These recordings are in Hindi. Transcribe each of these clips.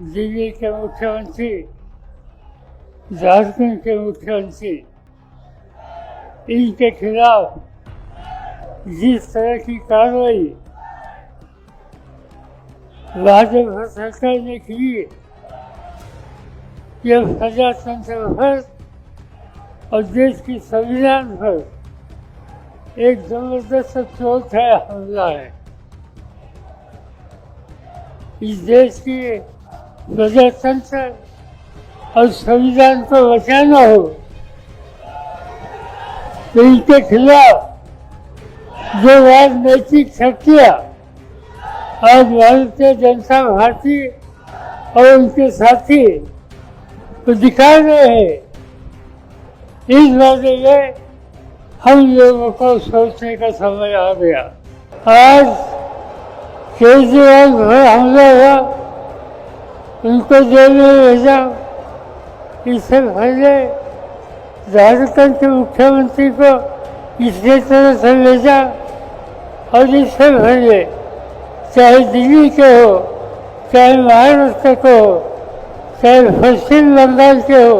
दिल्ली के मुख्यमंत्री, झारखंड के मुख्यमंत्री, इनके खिलाफ जिस तरह की कार्रवाई भाजपा सरकार ने की यह प्रजातंत्र पर और देश की संविधान पर एक ज़बरदस्त चौथा हमला है। इस देश की प्रजातंत्र और संविधान को बचाना हो तो इनके खिलाफ जो राजनैतिक शक्तियाँ आज भारतीय जनता पार्टी और उनके साथी तो दिखा रहे हैं, इस बारे में हम लोगों को सोचने का समय आ गया। आज केजरीवाल हमला हुआ उनको जेल में भेजा इससे पहले झारखंड के मुख्यमंत्री को इसी तरह से भेजा और इससे पहले चाहे दिल्ली के हो, चाहे महाराष्ट्र के हो, चाहे पश्चिम बंगाल के हो,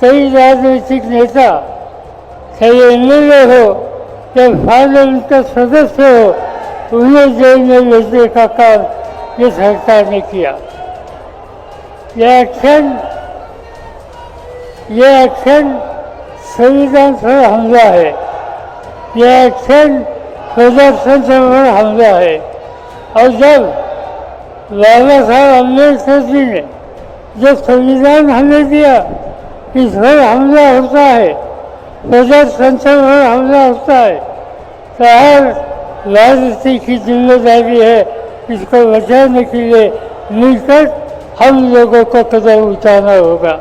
कई राजनीतिक नेता, चाहे एम एल ए हो, चाहे पार्लियामेंट का सदस्य हो, उन्हें जेल में भेजने का काम ये सरकार ने किया। यह एक्शन यह एक्शन संविधान पर हमला है। यह एक्शन प्रजातंत्र पर हमला है। और जब बाबा साहब अंबेडकर जी ने जो संविधान हमें दिया, इस पर हमला होता है प्रजातंत्र पर हमला होता है तो हर राजनीति की ज़िम्मेदारी है, इसको बचाने के लिए मिलकर हम लोगों को कदम उठाना होगा